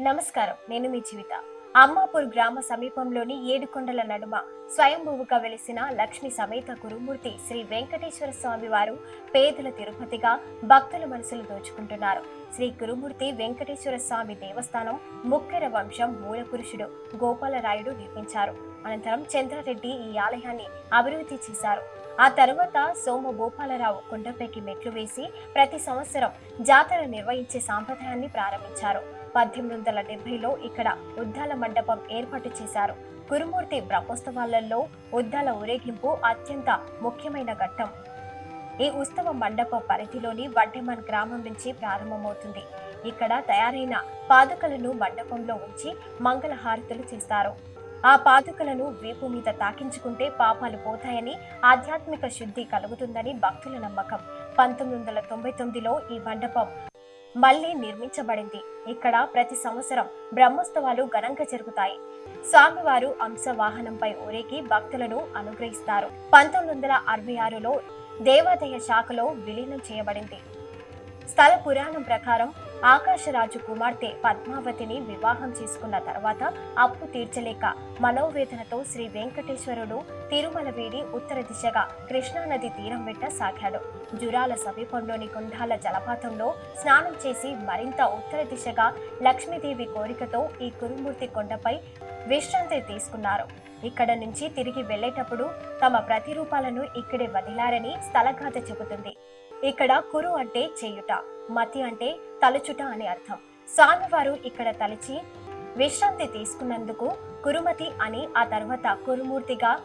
నమస్కారం నేను మీ జీవిత. అమ్మాపూర్ గ్రామ సమీపంలోని ఏడుకొండల నడుమ స్వయంభూవుగా వెలిసిన లక్ష్మి సమేత గురుమూర్తి శ్రీ వెంకటేశ్వర స్వామి వారు పేదల తిరుపతిగా భక్తుల మనసులు దోచుకుంటున్నారు. శ్రీ గురుమూర్తి వెంకటేశ్వర స్వామి దేవస్థానం ముక్కెర వంశం మూల పురుషుడు గోపాలరాయుడు నిర్మించారు. అనంతరం చంద్రారెడ్డి ఈ ఆలయాన్ని అభివృద్ధి చేశారు. ఆ తర్వాత సోమ గోపాలరావు కొండపైకి మెట్లు వేసి ప్రతి సంవత్సరం జాతర నిర్వహించే సాంప్రదాయాన్ని ప్రారంభించారు. పద్దెనిమిది వందల డెబ్బైలో ఇక్కడ ఉద్దాల మండపం ఏర్పాటు చేశారు. గురుమూర్తి బ్రహ్మోత్సవాలలో ఉద్దాల ఊరేగింపు అత్యంత ముఖ్యమైన ఘట్టం. ఈ ఉత్సవ మండపం పరిధిలోని వడ్డెమన్ గ్రామం నుంచి ప్రారంభమవుతుంది. ఇక్కడ తయారైన పాదుకలను మండపంలో ఉంచి మంగళహారతులు చేస్తారు. ఆ పాదుకలను వీపు మీద తాకించుకుంటే పాపాలు పోతాయని ఆధ్యాత్మిక శుద్ధి కలుగుతుందని భక్తుల నమ్మకం. పంతొమ్మిది వందల తొంభై తొమ్మిదిలో ఈ మండపం మళ్ళీ నిర్మించబడింది. ఇక్కడ ప్రతి సంవత్సరం బ్రహ్మోత్సవాలు ఘనంగా జరుగుతాయి. స్వామివారు అంశ వాహనంపై ఊరేగి భక్తులను అనుగ్రహిస్తారు. పంతొమ్మిది వందల అరవై ఆరులో దేవాదాయ శాఖలో విలీనం చేయబడింది. స్థల పురాణం ప్రకారం ఆకాశరాజు కుమార్తె పద్మావతిని వివాహం చేసుకున్న తర్వాత అప్పు తీర్చలేక మనోవేదనతో శ్రీ వెంకటేశ్వరుడు తిరుమల వీడి ఉత్తర దిశగా కృష్ణానది తీరం వెంట సాగాడు. జురాల సమీపంలోని గుండాల జలపాతంలో స్నానం చేసి మరింత ఉత్తర దిశగా లక్ష్మీదేవి కోరికతో ఈ కురుమూర్తి కొండపై విశ్రాంతి తీసుకున్నారు. ఇక్కడ నుంచి తిరిగి వెళ్ళేటప్పుడు తమ ప్రతిరూపాలను ఇక్కడే వదిలారని స్థలగాథ చెబుతుంది. ఇక్కడ కురు అంటే చేయుట మతి అంటే తలుచుట అని అర్థం. స్వామివారు ఇక్కడ తలచి విశ్రాంతి తీసుకున్నందుకు కురుమతి అని ఆ తర్వాత కురుమూర్తిగా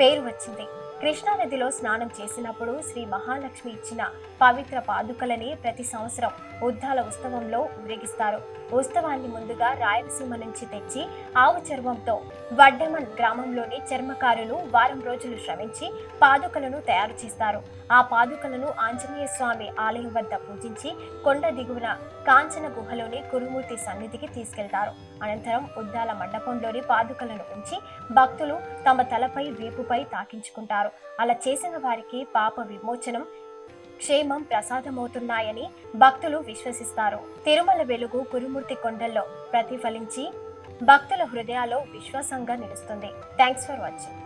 పేరు వచ్చింది. కృష్ణానదిలో స్నానం చేసినప్పుడు శ్రీ మహాలక్ష్మి ఇచ్చిన పవిత్ర పాదుకలని ప్రతి సంవత్సరం ఉద్దాల ఉత్సవంలో ఊరేగిస్తారు. ఉత్సవాన్ని ముందుగా రాయలసీమ నుంచి తెచ్చి ఆవు చర్మంతో వడ్డెమన్ గ్రామంలోని చర్మకారులు వారం రోజులు శ్రమించి పాదుకలను తయారు చేస్తారు. ఆ పాదుకలను ఆంజనేయ స్వామి ఆలయం వద్ద పూజించి కొండ దిగువన కాంచన గుహలోని కురుమూర్తి సన్నిధికి తీసుకెళ్తారు. అనంతరం ఉద్దాల మండపంలోని పాదుకలను ఉంచి భక్తులు తమ తలపై వీపుపై తాకించుకుంటారు. అలా చేసిన వారికి పాప విమోచనం క్షేమం ప్రసాదమవుతున్నాయని భక్తులు విశ్వసిస్తారు. తిరుమల వెలుగు కురుమూర్తి కొండల్లో ప్రతిఫలించి భక్తుల హృదయాల్లో విశ్వాసంగా నిలుస్తుంది. Thanks for watching